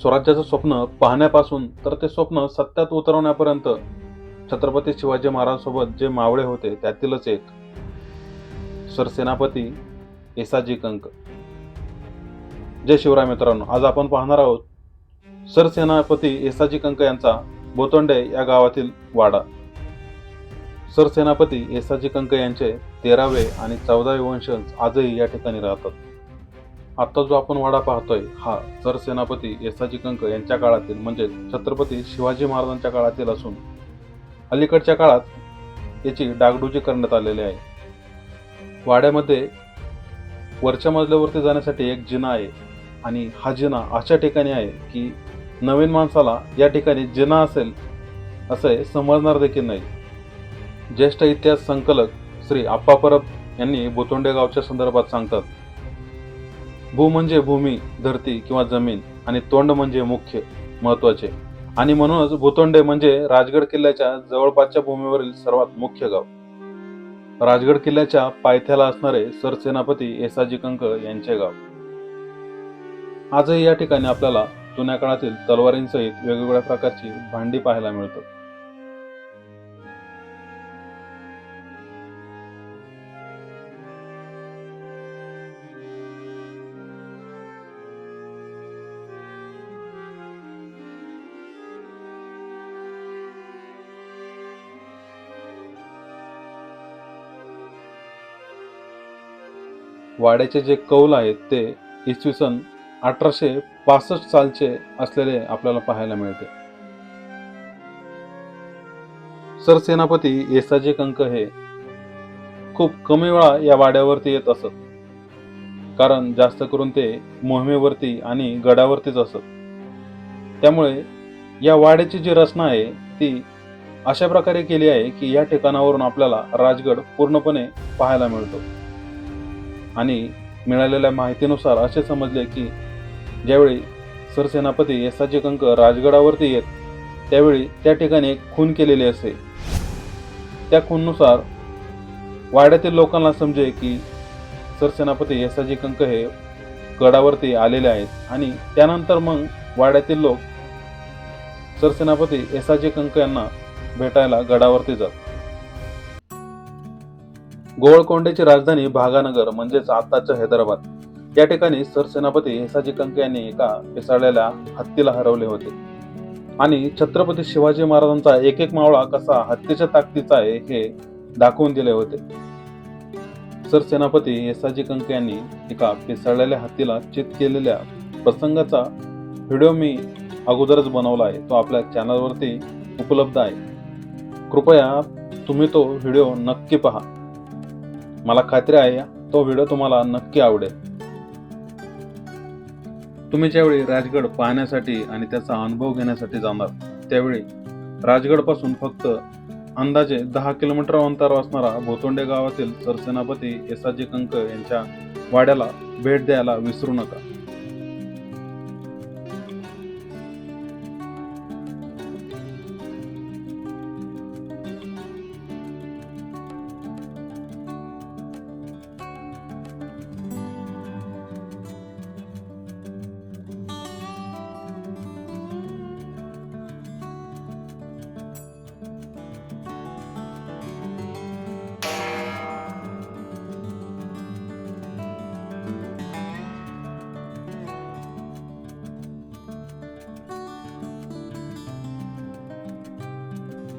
स्वराज्याचं स्वप्न पाहण्यापासून तर ते स्वप्न सत्यात उतरवण्यापर्यंत. छत्रपती शिवाजी महाराजांसोबत जे मावळे होते त्यातीलच एक. सरसेनापती येसाजी कंक. जय शिवराय मित्रांनो आज आपण पाहणार आहोत सरसेनापती येसाजी कंक यांचा बोतोंडे या गावातील वाडा. सरसेनापती येसाजी कंक यांचे तेरावे आणि चौदावे वंशज आजही या ठिकाणी राहतात. आता जो आपण वाडा पाहतोय हा सरसेनापती येसाजी कंक यांच्या काळातील म्हणजे छत्रपती शिवाजी महाराजांच्या काळातील असून अलीकडच्या काळात याची डागडुजी करण्यात आलेली आहे. वाड्यामध्ये वरच्या मजल्यावरती जाण्यासाठी एक जिना आहे आणि हा जिना अशा ठिकाणी आहे की नवीन माणसाला या ठिकाणी जिना असेल असे समजणार देखील नाही. ज्येष्ठ इतिहास संकलक श्री आप्पा परब यांनी बोतोंडे गावच्या संदर्भात सांगतात भू म्हणजे भूमी धरती किंवा जमीन आणि तोंड म्हणजे मुख्य महत्त्वाचे. आणि म्हणूनच भूतोंडे म्हणजे राजगड किल्ल्याच्या जवळपासच्या भूमीवरील सर्वात मुख्य गाव. राजगड किल्ल्याच्या पायथ्याला असणारे सरसेनापती एसाजी कंक यांचे गाव. आजही या ठिकाणी आपल्याला जुन्या काळातील तलवारींसहित वेगवेगळ्या प्रकारची भांडी पाहायला मिळतात. वाड्याचे जे कौल आहेत ते इसवी सन अठराशे पासष्ट सालचे असलेले आपल्याला पाहायला मिळते. सरसेनापती येसाजी कंक हे खूप कमी वेळा या वाड्यावरती येत असत. कारण जास्त करून ते मोहिमेवरती आणि गडावरतीच असत. त्यामुळे या वाड्याची जी रचना आहे ती अशा प्रकारे केली आहे की या ठिकाणावरून आपल्याला राजगड पूर्णपणे पाहायला मिळतो. आणि मिळालेल्या माहितीनुसार असे समजले की ज्यावेळी सरसेनापती यसाचे कंक राजगडावरती येत त्यावेळी त्या ठिकाणी एक खून केलेली असे. त्या खूननुसार वाड्यातील लोकांना समजे की सरसेनापती यसाजी कंक हे गडावरती आलेले आहेत आणि त्यानंतर मग वाड्यातील लोक सरसेनापती यसाजी कंक यांना भेटायला गडावरती जात गोवळकोंडेची राजधानी भागानगर म्हणजेच आताचं हैदराबाद. या ठिकाणी सरसेनापती हेसाजी कंक यांनी एका पिसाळलेल्या हत्तीला हरवले होते. आणि छत्रपती शिवाजी महाराजांचा एक एक मावळा कसा हत्तीच्या ताकदीचा आहे हे दाखवून दिले होते. सरसेनापती येसाजी कंक यांनी एका पिसाळलेल्या हत्तीला चित केलेल्या प्रसंगाचा व्हिडिओ मी अगोदरच बनवला आहे. तो आपल्या चॅनलवरती उपलब्ध आहे. कृपया तुम्ही तो व्हिडिओ नक्की पहा. मला खात्री आहे तो व्हिडिओ तुम्हाला नक्की आवडेल. तुम्ही ज्यावेळी राजगड पाहण्यासाठी आणि त्याचा अनुभव घेण्यासाठी जाणार त्यावेळी राजगडपासून फक्त अंदाजे दहा किलोमीटर अंतरावर असणारा भोतोंडे गावातील सरसेनापती एसाजी कंक यांच्या वाड्याला भेट द्यायला विसरू नका.